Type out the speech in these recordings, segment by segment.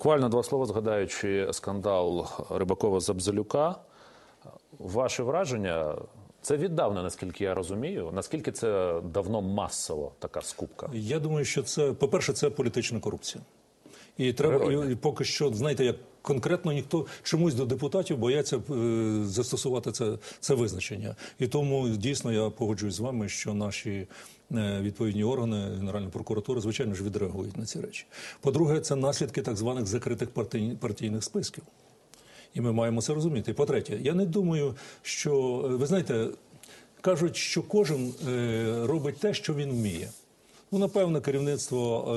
Буквально два слова згадаючи скандал Рибакова Забзелюка. Ваше враження це віддавна, наскільки я розумію. Наскільки це давно масово така скупка? Я думаю, що це, по-перше, це політична корупція. І треба Природня. і поки що, знаєте, як конкретно ніхто чомусь до депутатів бояться е, застосувати це, це визначення. І тому дійсно я погоджуюсь з вами, що наші е, відповідні органи Генеральної прокуратури, звичайно ж, відреагують на ці речі. По-друге, це наслідки так званих закритих партій, партійних списків. І ми маємо це розуміти. По-третє, я не думаю, що е, ви знаєте, кажуть, що кожен е, робить те, що він вміє. Ну, напевно, керівництво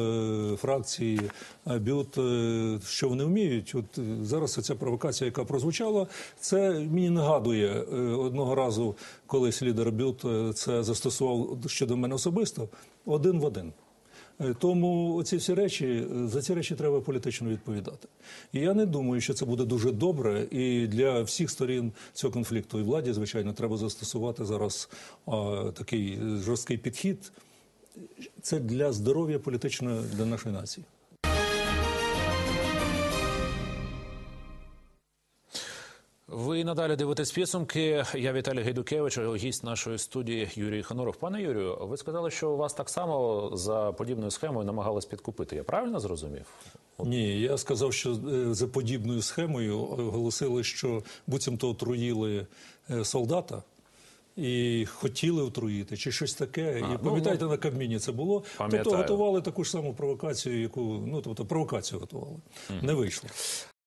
е, фракції е, БЮТ, е, що вони вміють. От зараз ця провокація, яка прозвучала, це мені нагадує одного разу, колись лідер БЮТ це застосував щодо мене особисто один в один. Тому ці всі речі за ці речі треба політично відповідати. І я не думаю, що це буде дуже добре. І для всіх сторін цього конфлікту і владі, звичайно, треба застосувати зараз а, такий жорсткий підхід. Це для здоров'я політичного для нашої нації. Ви надалі дивитесь підсумки. Я Віталій Гайдукевич, гість нашої студії Юрій Ханоров. Пане Юрію, ви сказали, що вас так само за подібною схемою намагались підкупити. Я правильно зрозумів? Ні, я сказав, що е, за подібною схемою оголосили, що буцімто отруїли е, солдата. І хотіли отруїти, чи щось таке. А, і ну, на Кабміні це було. Пам'ятаю. Тобто готували таку ж саму провокацію, яку ну тобто провокацію готували. Не вийшло.